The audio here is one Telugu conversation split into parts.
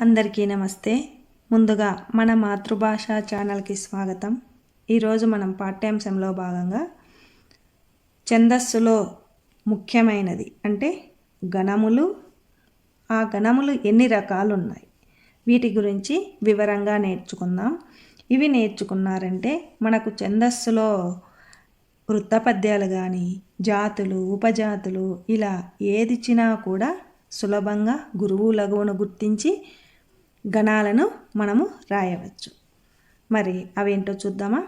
అందరికీ నమస్తే. ముందుగా మన మాతృభాష ఛానల్కి స్వాగతం. ఈరోజు మనం పాఠ్యాంశంలో భాగంగా ఛందస్సులో ముఖ్యమైనది అంటే గణములు ఆ గణములు ఎన్ని రకాలు ఉన్నాయి వీటి గురించి వివరంగా నేర్చుకుందాం. ఇవి నేర్చుకున్నారంటే మనకు ఛందస్సులో వృత్తపద్యాలు కానీ జాతులు ఉపజాతులు ఇలా ఏదిచ్చినా కూడా సులభంగా గురువు లఘువును గుర్తించి గణాలను మనము రాయవచ్చు. మరి అవేంటో చూద్దామా?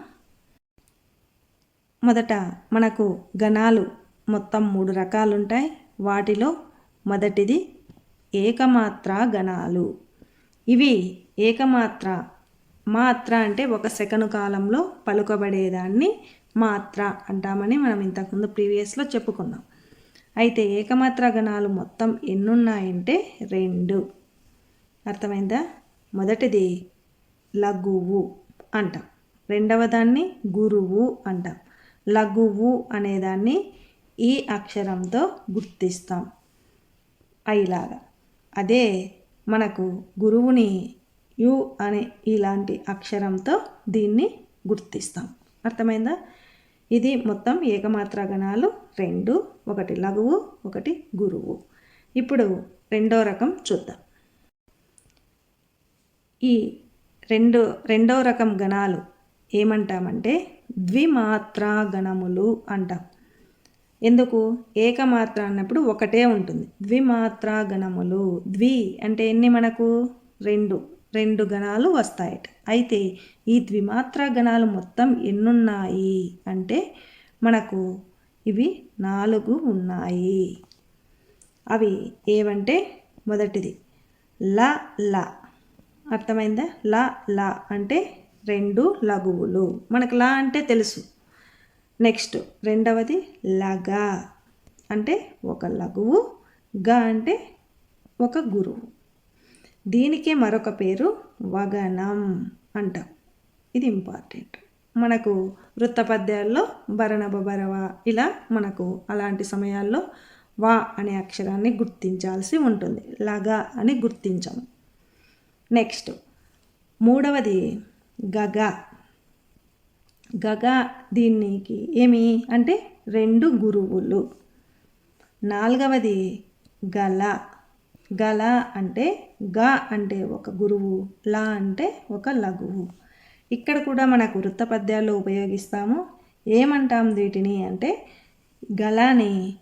మొదట మనకు గణాలు మొత్తం మూడు రకాలుంటాయి. వాటిలో మొదటిది ఏకమాత్ర గణాలు. ఇవి ఏకమాత్ర మాత్ర అంటే ఒక సెకను కాలంలో పలుకబడేదాన్ని మాత్ర అంటామని మనం ఇంతకుముందు ప్రీవియస్లో చెప్పుకున్నాం. అయితే ఏకమాత్ర గణాలు మొత్తం ఎన్నున్నాయంటే రెండు. అర్థమైందా? మొదటిది లఘువు అంటాం. రెండవ దాన్ని గురువు అంటాం. లఘువు అనేదాన్ని ఈ అక్షరంతో గుర్తిస్తాం. అయిలాగా. అదే మనకు గురువుని యు అనే ఇలాంటి అక్షరంతో దీన్ని గుర్తిస్తాం. అర్థమైందా? ఇది మొత్తం ఏకమాత్ర గణాలు రెండు ఒకటి లఘువు ఒకటి గురువు. ఇప్పుడు రెండో రకం చూద్దాం. ఈ రెండు రెండో రకం గణాలు ఏమంటామంటే ద్విమాత్రా గణములు అంటాం. ఎందుకు? ఏకమాత్ర అన్నప్పుడు ఒకటే ఉంటుంది. ద్విమాత్రా గణములు ద్వి అంటే ఎన్ని మనకు? రెండు రెండు గణాలు వస్తాయట. అయితే ఈ ద్విమాత్ర గణాలు మొత్తం ఎన్నున్నాయి అంటే మనకు ఇవి నాలుగు ఉన్నాయి. అవి ఏవంటే? మొదటిది ల ల. అర్థమైందా? ల ల అంటే రెండు లఘువులు. మనకు లా అంటే తెలుసు. నెక్స్ట్ రెండవది లగ అంటే ఒక లఘువు గ అంటే ఒక గురువు. దీనికే మరొక పేరు వగనం అంటాం. ఇది ఇంపార్టెంట్. మనకు వృత్తపద్యాల్లో భరణభ భరవ ఇలా మనకు అలాంటి సమయాల్లో వా అనే అక్షరాన్ని గుర్తించాల్సి ఉంటుంది. లగా అని గుర్తించము. నెక్స్ట్ మూడవది గగ. గగ దీనికి ఏమి? అంటే రెండు గురువులు. నాలుగవది గల. గల అంటే గ అంటే ఒక గురువు లా అంటే ఒక లఘువు. ఇక్కడ కూడా మనకు వృత్త పద్యాల్లో ఉపయోగిస్తాము. ఏమంటాం వీటిని అంటే గలాని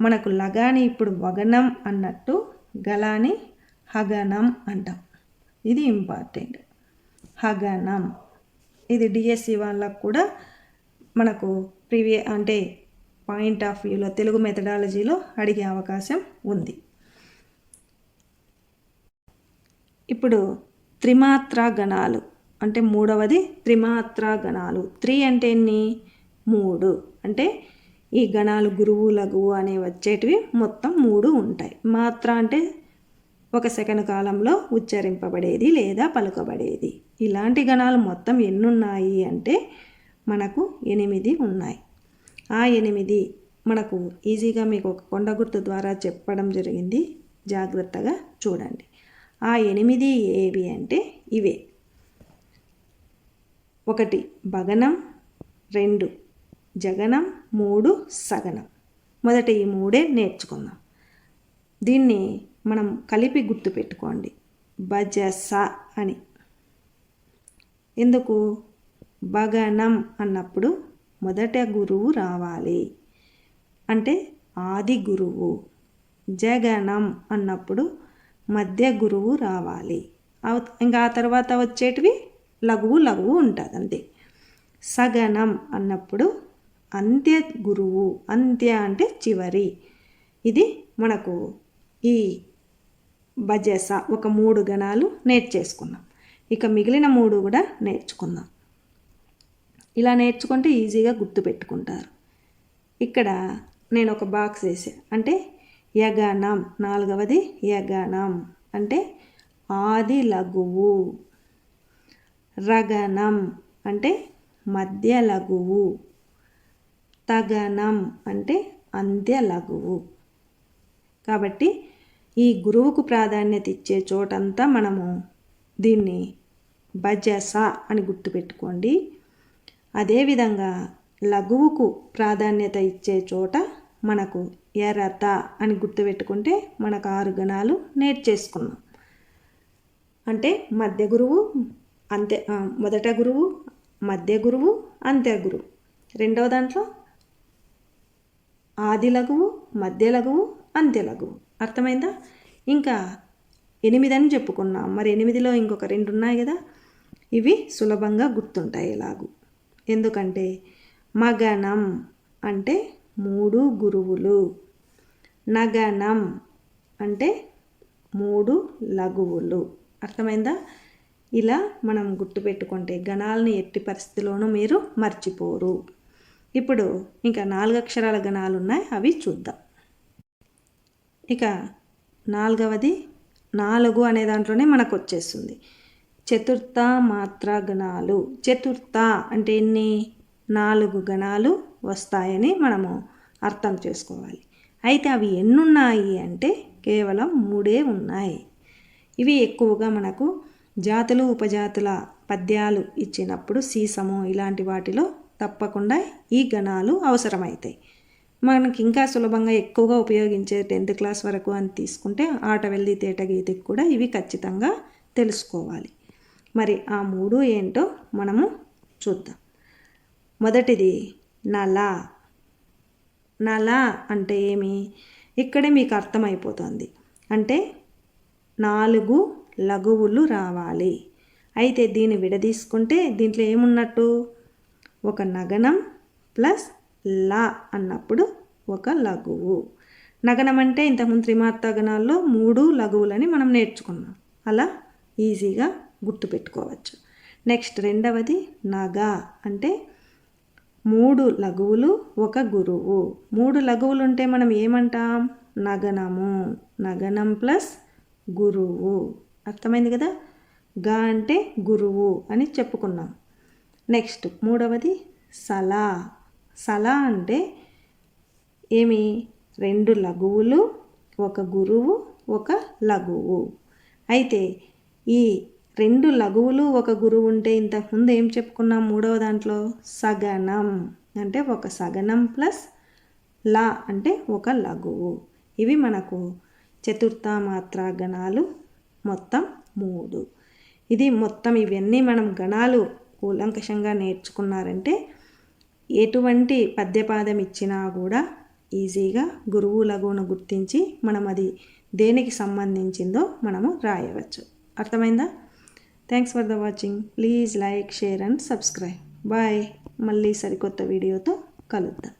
మనకు లగాని ఇప్పుడు వగనం అన్నట్టు గలాని హగనం అంటాం. ఇది ఇంపార్టెంట్. హగనం. ఇది డిఎస్సి వాళ్ళకు కూడా మనకు ప్రీవియ అంటే పాయింట్ ఆఫ్ వ్యూలో తెలుగు మెథడాలజీలో అడిగే అవకాశం ఉంది. ఇప్పుడు త్రిమాత్ర గణాలు అంటే మూడవది త్రిమాత్ర గణాలు త్రీ అంటే ఎన్ని? మూడు. అంటే ఈ గణాలు గురువు లఘువు అనే వచ్చేటివి మొత్తం మూడు ఉంటాయి. మాత్ర అంటే ఒక సెకండ్ కాలంలో ఉచ్చరింపబడేది లేదా పలుకబడేది. ఇలాంటి గణాలు మొత్తం ఎన్నున్నాయి అంటే మనకు ఎనిమిది ఉన్నాయి. ఆ ఎనిమిది మనకు ఈజీగా మీకు ఒక కొండ గుర్తు ద్వారా చెప్పడం జరిగింది. జాగ్రత్తగా చూడండి. ఆ ఎనిమిది ఏవి అంటే ఇవే. ఒకటి భగనం. రెండు జగనం. మూడు సగనం. మొదట ఈ మూడే నేర్చుకుందాం. దీన్ని మనం కలిపి గుర్తు పెట్టుకోండి. భజస అని. ఎందుకు? భగనం అన్నప్పుడు మొదట గురువు రావాలి. అంటే ఆది గురువు. జగనం అన్నప్పుడు మధ్య గురువు రావాలి. ఇంకా ఆ తర్వాత వచ్చేటివి లఘువు లఘువు ఉంటుంది అంతే. సగనం అన్నప్పుడు అంత్య గురువు. అంత్య అంటే చివరి. ఇది మనకు ఈ బజేస ఒక మూడు గణాలు నేర్చేసుకున్నాం. ఇక మిగిలిన మూడు కూడా నేర్చుకుందాం. ఇలా నేర్చుకుంటే ఈజీగా గుర్తుపెట్టుకుంటారు. ఇక్కడ నేను ఒక బాక్స్ వేసా. అంటే యగనం నాలుగవది యగనం. అంటే ఆది లఘువు. రగనం అంటే మధ్య లఘువు. తగనం అంటే అంత్య లఘువు. కాబట్టి ఈ గురువుకు ప్రాధాన్యత ఇచ్చే చోటంతా మనము దీన్ని భజస అని గుర్తుపెట్టుకోండి. అదేవిధంగా లఘువుకు ప్రాధాన్యత ఇచ్చే చోట మనకు ఎరత అని గుర్తుపెట్టుకుంటే మనకు ఆరు గణాలు నేర్చేసుకున్నాం. అంటే మధ్య గురువు అంతే మొదట గురువు మధ్య గురువు అంత్య గురువు. రెండవ దాంట్లో ఆది లఘువు మధ్య లఘువు అంత్య లఘువు. అర్థమైందా? ఇంకా ఎనిమిది అని చెప్పుకున్నాం. మరి ఎనిమిదిలో ఇంకొక రెండు ఉన్నాయి కదా? ఇవి సులభంగా గుర్తుంటాయి ఎలాగూ. ఎందుకంటే మగనం అంటే మూడు గురువులు. నగనం అంటే మూడు లఘువులు. అర్థమైందా? ఇలా మనం గుర్తుపెట్టుకుంటే గణాలని ఎట్టి పరిస్థితిలోనూ మీరు మర్చిపోరు. ఇప్పుడు ఇంకా నాలుగు అక్షరాల గణాలు ఉన్నాయి అవి చూద్దాం. ఇక నాలుగవది నాలుగు అనే దాంట్లోనే మనకు వచ్చేస్తుంది చతుర్థ మాత్ర గణాలు. చతుర్థ అంటే ఎన్ని? నాలుగు గణాలు వస్తాయని మనము అర్థం చేసుకోవాలి. అయితే అవి ఎన్నున్నాయి అంటే కేవలం మూడే ఉన్నాయి. ఇవి ఎక్కువగా మనకు జాతులు ఉపజాతుల పద్యాలు ఇచ్చినప్పుడు సీసము ఇలాంటి వాటిలో తప్పకుండా ఈ గణాలు అవసరమవుతాయి మనకి ఇంకా సులభంగా ఎక్కువగా ఉపయోగించే టెన్త్ క్లాస్ వరకు అని తీసుకుంటే ఆట వెళ్ళి తేట గీతకి కూడా ఇవి ఖచ్చితంగా తెలుసుకోవాలి. మరి ఆ మూడు ఏంటో మనము చూద్దాం. మొదటిది నల నల అంటే ఏమి? ఇక్కడే మీకు అర్థమైపోతుంది. అంటే నాలుగు లఘువులు రావాలి. అయితే దీన్ని విడదీసుకుంటే దీంట్లో ఏమున్నట్టు? ఒక నగనం ప్లస్ లా అన్నప్పుడు ఒక లఘువు. నగనం అంటే ఇంతకుముందు త్రిమాత్ర గణాల్లో మూడు లఘువులని మనం నేర్చుకున్నాం. అలా ఈజీగా గుర్తుపెట్టుకోవచ్చు నెక్స్ట్ రెండవది నగ అంటే మూడు లఘువులు ఒక గురువు. మూడు లఘువులు ఉంటే మనం ఏమంటాం? నగనము. నగనం ప్లస్ గురువు. అర్థమైంది కదా? గా అంటే గురువు అని చెప్పుకున్నాం. నెక్స్ట్ మూడవది సలా. సలా అంటే ఏమి? రెండు లఘువులు ఒక గురువు ఒక లఘువు. అయితే ఈ రెండు లఘువులు ఒక గురువు ఉంటే ఇంతకుముందు ఏం చెప్పుకున్నాం మూడవ దాంట్లో? సగనం అంటే ఒక సగనం ప్లస్ లా అంటే ఒక లఘువు. ఇవి మనకు చతుర్థ మాత్ర గణాలు మొత్తం మూడు. ఇది మొత్తం ఇవన్నీ మనం గణాలు కూలంకషంగా నేర్చుకున్నారంటే ఎటువంటి పద్యపాదం ఇచ్చినా కూడా ఈజీగా గురువు లఘువును గుర్తించి మనం అది దేనికి సంబంధించిందో మనము రాయవచ్చు. అర్థమైందా? Thanks for the watching please like share and subscribe bye మళ్ళీ సరికొత్త వీడియోతో కలుద్దాం.